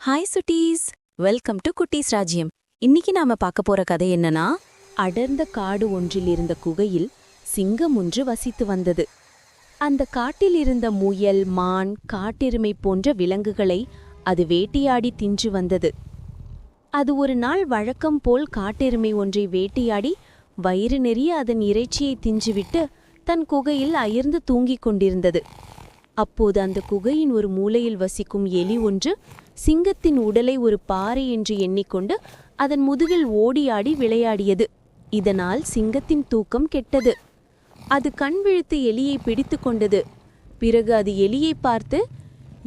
Hi Chutties welcome to குட்டீஸ் ராஜ்யம் இன்னைக்கு நாம பார்க்க போற கதை என்னன்னா அடர்ந்த காடு ஒன்றில் இருந்த குகையில் சிங்கம் ஒன்று வசித்து வந்தது. அந்த காட்டில் இருந்த முயல் மான் காட்டெருமை போன்ற விலங்குகளை அது வேட்டையாடி தின்று வந்தது. அது ஒரு நாள் வழக்கம் போல் காட்டெருமை ஒன்றை வேட்டையாடி வயிறு நெறிய அதன் இறைச்சியை தின்றுவிட்டு தன் குகையில் அயர்ந்து தூங்கிக் கொண்டிருந்தது. அப்போது அந்த குகையின் ஒரு மூலையில் வசிக்கும் எலி ஒன்று சிங்கத்தின் உடலை ஒரு பாறை என்று எண்ணிக்கொண்டு அதன் முதுகில் ஓடியாடி விளையாடியது. இதனால் சிங்கத்தின் தூக்கம் கெட்டது. அது கண் விழித்து எலியை பிடித்து கொண்டது. பிறகு அது எலியை பார்த்து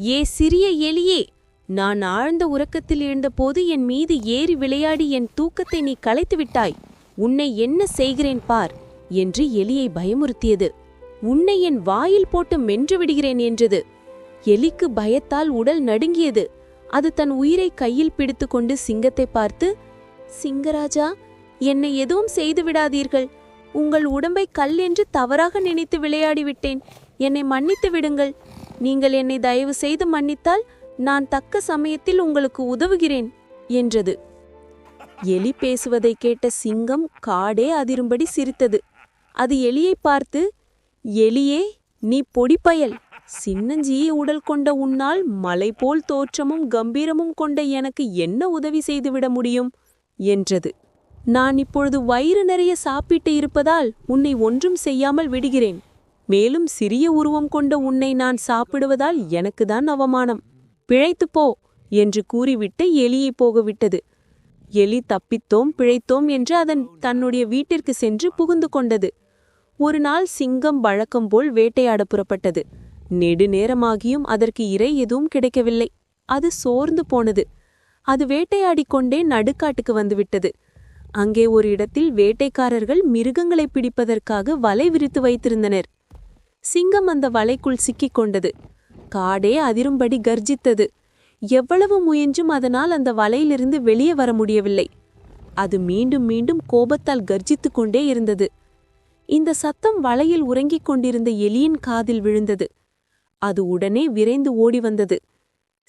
ஏ சிறிய எலியே நான் ஆழ்ந்த உறக்கத்தில் இருந்தபோது என் மீது ஏறி விளையாடி என் தூக்கத்தை நீ களைத்து விட்டாய். உன்னை என்ன செய்கிறேன் பார் என்று எலியை பயமுறுத்தியது. உன்னை என் வாயில் போட்டு மென்று விடுகிறேன் என்றது. எலிக்கு பயத்தால் உடல் நடுங்கியது. அது தன் உயிரை கையில் பிடித்துக்கொண்டு சிங்கத்தை பார்த்து சிங்கராஜா என்னை எதுவும் செய்து விடாதீர்கள். உங்கள் உடம்பை கல் என்று தவறாக நினைத்து விளையாடி விட்டேன் என்னை மன்னித்து விடுங்கள். நீங்கள் என்னை தயவு செய்து மன்னித்தால் நான் தக்க சமயத்தில் உங்களுக்கு உதவுகிறேன் என்றது. எலி பேசுவதை கேட்ட சிங்கம் காடே அதிரும்படி சிரித்தது. அது எலியை பார்த்து எலியே நீ பொடிப்பயல் சின்னஞ்சிய உடல் கொண்ட உன்னால் மலை போல் தோற்றமும் கம்பீரமும் கொண்ட எனக்கு என்ன உதவி செய்துவிட முடியும்? என்றது. நான் இப்பொழுது வயிறு நிறைய சாப்பிட்டு இருப்பதால் உன்னை ஒன்றும் செய்யாமல் விடுகிறேன். மேலும் சிறிய உருவம் கொண்ட உன்னை நான் சாப்பிடுவதால் எனக்குதான் அவமானம். பிழைத்துப் போ! என்று கூறிவிட்டு எலியை போகவிட்டது. எலி தப்பித்தோம் பிழைத்தோம் என்று அதன் தன்னுடைய வீட்டிற்கு சென்று புகுந்து கொண்டது. ஒரு நாள் சிங்கம் வழக்கம் போல் வேட்டையாட புறப்பட்டது. நெடுநேரமாகியும் அதற்கு இரை எதுவும் கிடைக்கவில்லை. அது சோர்ந்து போனது. அது வேட்டையாடிக்கொண்டே நடுக்காட்டுக்கு வந்துவிட்டது. அங்கே ஒரு இடத்தில் வேட்டைக்காரர்கள் மிருகங்களை பிடிப்பதற்காக வலை விரித்து வைத்திருந்தனர். சிங்கம் அந்த வலைக்குள் சிக்கிக் கொண்டது. காடே அதிரும்படி கர்ஜித்தது. எவ்வளவு முயன்றும் அதனால் அந்த வலையிலிருந்து வெளியே வர முடியவில்லை. அது மீண்டும் மீண்டும் கோபத்தால் கர்ஜித்து கொண்டே இருந்தது. இந்த சத்தம் வலையில் உறங்கிக் கொண்டிருந்த எலியின் காதில் விழுந்தது. அது உடனே விரைந்து ஓடி வந்தது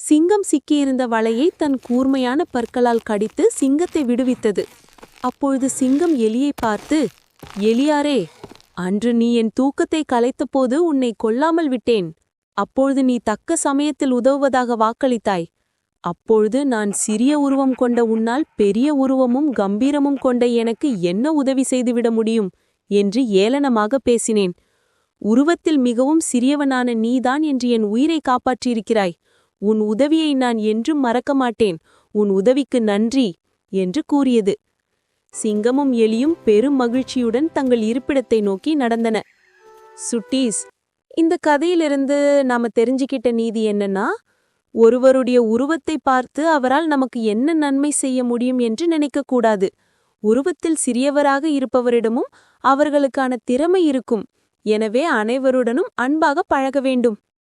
சிங்கம் சிக்கியிருந்த வலையை தன் கூர்மையான பற்களால் கடித்து சிங்கத்தை விடுவித்தது. அப்பொழுது சிங்கம் எலியை பார்த்து எலியாரே அன்று நீ என் தூக்கத்தை கலைத்தபோது உன்னை கொல்லாமல் விட்டேன். அப்பொழுது நீ தக்க சமயத்தில் உதவுவதாக வாக்களித்தாய். அப்பொழுது நான் சிறிய உருவம் கொண்ட உன்னால் பெரிய உருவமும் கம்பீரமும் கொண்ட எனக்கு என்ன உதவி செய்துவிட முடியும்? என்று ஏளனமாக பேசினேன். உருவத்தில் மிகவும் சிறியவனான நீதான் என்று என் உயிரை காப்பாற்றியிருக்கிறாய். உன் உதவியை நான் என்றும் மறக்க மாட்டேன் உன் உதவிக்கு நன்றி என்று கூறியது. சிங்கமும் எலியும் பெரும் மகிழ்ச்சியுடன் தங்கள் இருப்பிடத்தை நோக்கி நடந்தன. சுட்டீஸ் இந்த கதையிலிருந்து நாம தெரிஞ்சுக்கிட்ட நீதி என்னன்னா ஒருவருடைய உருவத்தை பார்த்து அவரால் நமக்கு என்ன நன்மை செய்ய முடியும் என்று நினைக்கக்கூடாது. உருவத்தில் சிறியவராக இருப்பவரிடமும் அவர்களுக்கான திறமை இருக்கும். எனவே அனைவருடனும் அன்பாக பழக வேண்டும்